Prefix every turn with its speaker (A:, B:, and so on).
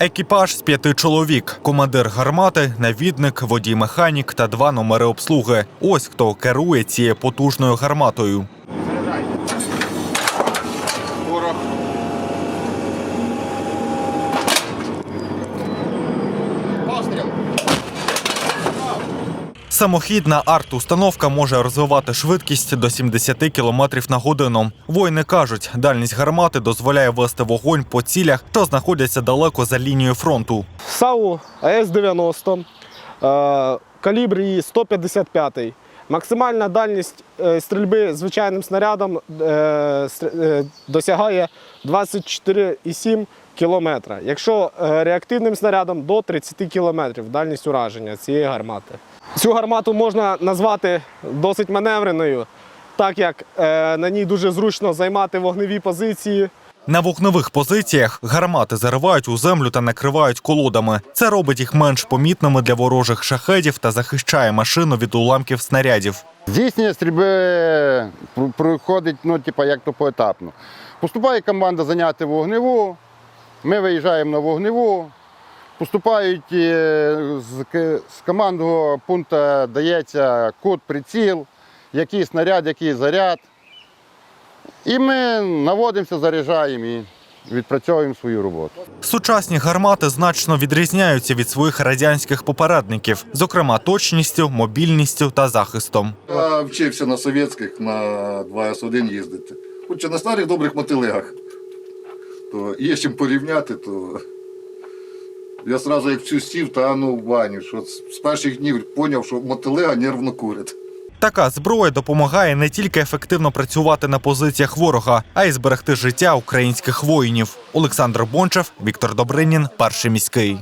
A: Екіпаж з п'яти чоловік: командир гармати, навідник, водій-механік та два номери обслуги. Ось хто керує цією потужною гарматою. Самохідна арт-установка може розвивати швидкість до 70 км на годину. Воїни кажуть, дальність гармати дозволяє вести вогонь по цілях, що знаходяться далеко за лінією фронту.
B: САУ АС-90, е, калібр її 155. Максимальна дальність е, стрільби звичайним снарядом е, досягає 24,7 кілометра. Якщо реактивним снарядом до 30 кілометрів дальність ураження цієї гармати. Цю гармату можна назвати досить маневреною, так як е, на ній дуже зручно займати вогневі позиції.
A: На вогневих позиціях гармати заривають у землю та накривають колодами. Це робить їх менш помітними для ворожих шахедів та захищає машину від уламків снарядів.
C: Здійснення стрільби пр- проходить, ну, типа, як то поетапно. Поступає команда зайняти вогневу. Ми виїжджаємо на вогневу. Поступають е, з, з командного пункту дається код, приціл, який снаряд, який заряд. І ми наводимося, заряджаємо і відпрацьовуємо свою роботу.
A: Сучасні гармати значно відрізняються від своїх радянських попередників, зокрема точністю, мобільністю та захистом.
D: Я вчився на совєтських на 2С1 їздити. Хоча на старих добрих мотилегах. То є чим порівняти, то я одразу як всю сів та ну в баню, що з перших днів зрозумів, що мотилега нервно курить.
A: Така зброя допомагає не тільки ефективно працювати на позиціях ворога, а й зберегти життя українських воїнів. Олександр Бончев, Віктор Добринін, перший міський.